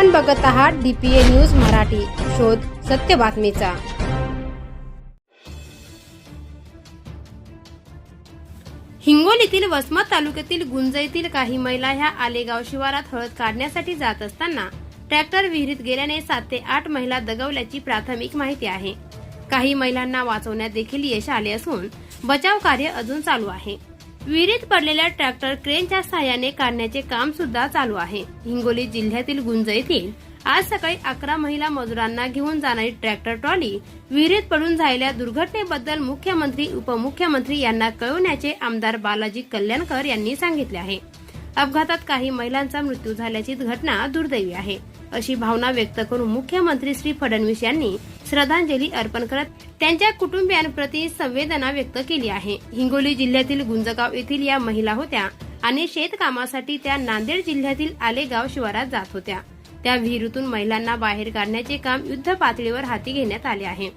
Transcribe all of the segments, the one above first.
आपण बघत आहात डीपीए न्यूज मराठी. शोध सत्य बातमीचा. हिंगोलीतील वसमत तालुक्यातील गुंज येथील काही महिला ह्या आलेगाव शिवारात हळद काढण्यासाठी जात असताना ट्रॅक्टर विहिरीत गेल्याने सात ते आठ महिला दगवल्याची प्राथमिक माहिती आहे. काही महिलांना वाचवण्यात देखील यश आले असून बचाव कार्य अजून चालू आहे. विहिरीत पडलेल्या ट्रॅक्टर क्रेनच्या सहाय्याने काढण्याचे काम सुद्धा चालू आहे. हिंगोली जिल्ह्यातील गुंज येथील आज सकाळी अकरा महिला मजुरांना घेऊन जाणारी ट्रॅक्टर ट्रॉली विहिरीत पडून झालेल्या दुर्घटनेबद्दल मुख्यमंत्री उपमुख्यमंत्री यांना कळवण्याचे आमदार बालाजी कल्याणकर यांनी सांगितले आहे. अपघातात काही महिलांचा मृत्यू झाल्याची घटना दुर्दैवी आहे. अशी भावना व्यक्त करून मुख्यमंत्री श्री फडणवीस यांनी श्रद्धांजली अर्पण करत त्यांच्या कुटुंबियांप्रती संवेदना व्यक्त केली आहे. हिंगोली जिल्ह्यातील गुंजगाव येथील या महिला होत्या आणि शेतकामासाठी त्या नांदेड जिल्ह्यातील आलेगाव शिवारात जात होत्या. त्या विहिरीतून महिलांना बाहेर काढण्याचे काम युद्ध पातळीवर हाती घेण्यात आले आहे.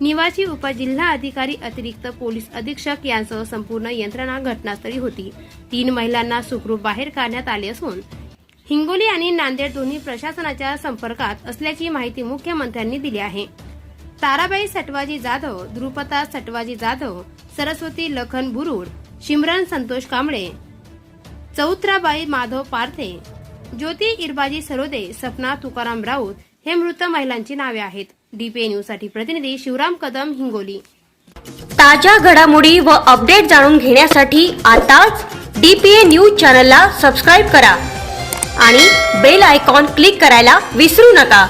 निवासी उपजिल्हा अधिकारी अतिरिक्त पोलीस अधीक्षक यांसह संपूर्ण यंत्रणा घटनास्थळी होती. तीन महिलांना सुखरूप बाहेर काढण्यात आले असून हिंगोली आणि नांदेड दोन्ही प्रशासनाच्या संपर्कात असल्याची माहिती मुख्यमंत्र्यांनी दिली आहे. ताराबाई सटवाजी जाधव द्रुपता सटवाजी जाधव सरस्वती लखन बुरुड शिमरन संतोष कांबळे चौत्राबाई माधव पार्थे ज्योती इरबाजी सरोदे सपना तुकाराम राऊत हे मृत महिलांची नावे आहेत. डीपीए न्यूजसाठी प्रतिनिधी शिवराम कदम हिंगोली. ताज्या घडामोडी व अपडेट जाणून घेण्यासाठी आताच डीपीए न्यूज चॅनलला सबस्क्राईब करा आणि बेल आयकॉन क्लिक करायला विसरू नका.